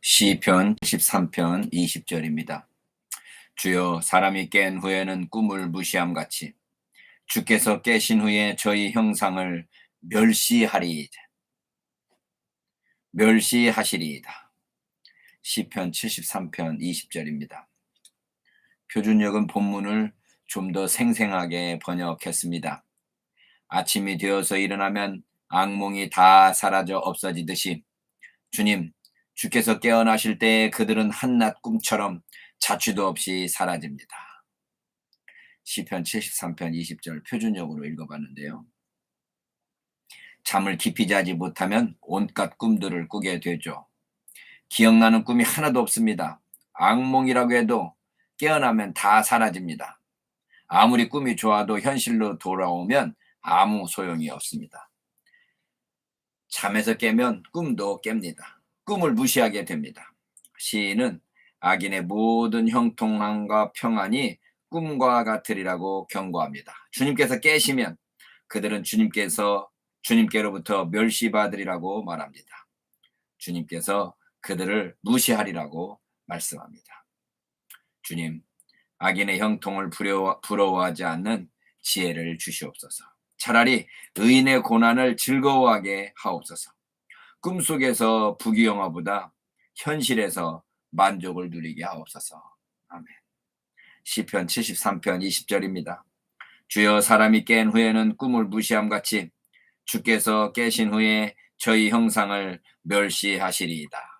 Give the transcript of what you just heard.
시편 13편 20절입니다. 주여 사람이 깬 후에는 꿈을 무시함 같이 주께서 깨신 후에 저희 형상을 멸시하리이다. 멸시하시리이다. 시편 73편 20절입니다. 표준역은 본문을 좀 더 생생하게 번역했습니다. 아침이 되어서 일어나면 악몽이 다 사라져 없어지듯이 주님, 주께서 깨어나실 때 그들은 한낮 꿈처럼 자취도 없이 사라집니다. 시편 73편 20절 표준역으로 읽어봤는데요. 잠을 깊이 자지 못하면 온갖 꿈들을 꾸게 되죠. 기억나는 꿈이 하나도 없습니다. 악몽이라고 해도 깨어나면 다 사라집니다. 아무리 꿈이 좋아도 현실로 돌아오면 아무 소용이 없습니다. 잠에서 깨면 꿈도 깹니다. 꿈을 무시하게 됩니다. 시인은 악인의 모든 형통함과 평안이 꿈과 같으리라고 경고합니다. 주님께서 깨시면 그들은 주님께서 주님께로부터 멸시받으리라고 말합니다. 주님께서 그들을 무시하리라고 말씀합니다. 주님, 악인의 형통을 부러워, 부러워하지 않는 지혜를 주시옵소서. 차라리 의인의 고난을 즐거워하게 하옵소서. 꿈속에서 부귀영화보다 현실에서 만족을 누리게 하옵소서. 아멘. 시편 73편 20절입니다. 주여 사람이 깬 후에는 꿈을 무시함 같이 주께서 깨신 후에 저희 형상을 멸시하시리이다.